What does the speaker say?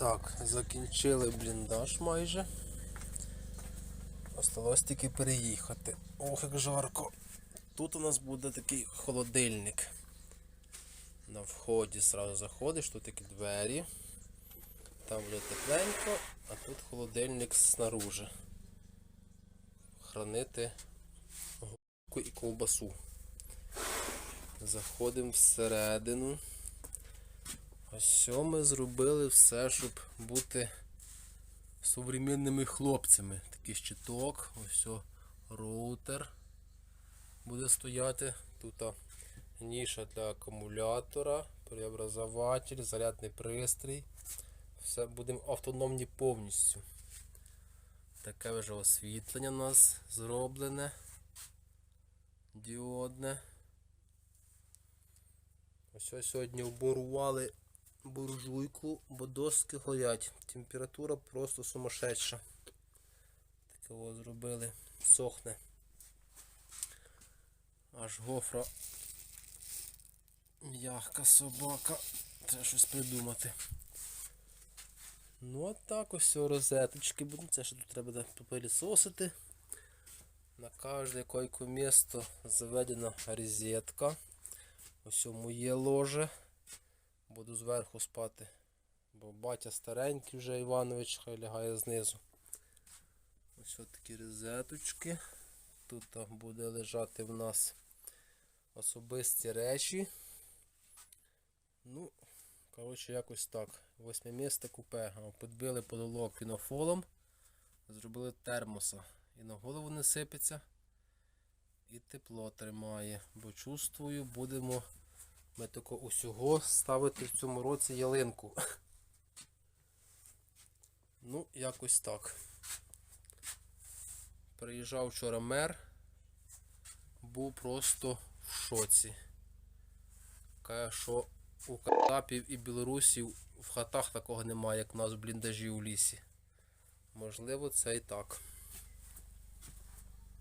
Так, закінчили бліндаж майже. Осталось тільки переїхати. Ох, як жарко. Тут у нас буде такий холодильник. На вході зразу заходиш, тут такі двері. Там буде тепленько, а тут холодильник снаружи. Хранити губку і ковбасу. Заходимо всередину. Ось ми зробили все, щоб бути сучасними хлопцями. Такий щиток, ось роутер буде стояти. Тут ніша для акумулятора, преобразователь, зарядний пристрій. Все будемо автономні повністю. Таке вже освітлення у нас зроблене. Діодне. Ось сьогодні оборували буржуйку, бо доски горять. Температура просто сумасшедша. Таке ось зробили. Сохне. Аж гофра. М'ягка собака. Треба щось придумати. Ну а так ось розеточки будуть. Це ще тут треба попилісосити. На кожне койко місто заведена розетка. Ось моє ложе. Буду зверху спати. Бо батя старенький вже Іванович, хай лягає знизу. Ось такі розеточки. Тут буде лежати в нас особисті речі. Ну, коротше, якось так. Восьмимісте купе. Підбили потолок фінофолом, зробили термоса. І на голову не сипеться. І тепло тримає. Бо чувствую, будемо ми тако усього ставити в цьому році ялинку. Ну, якось так. Приїжджав вчора мер, був просто в шоці. Каже, що у Катапів і білорусів в хатах такого немає, як в нас в бліндажі у лісі. Можливо, це і так.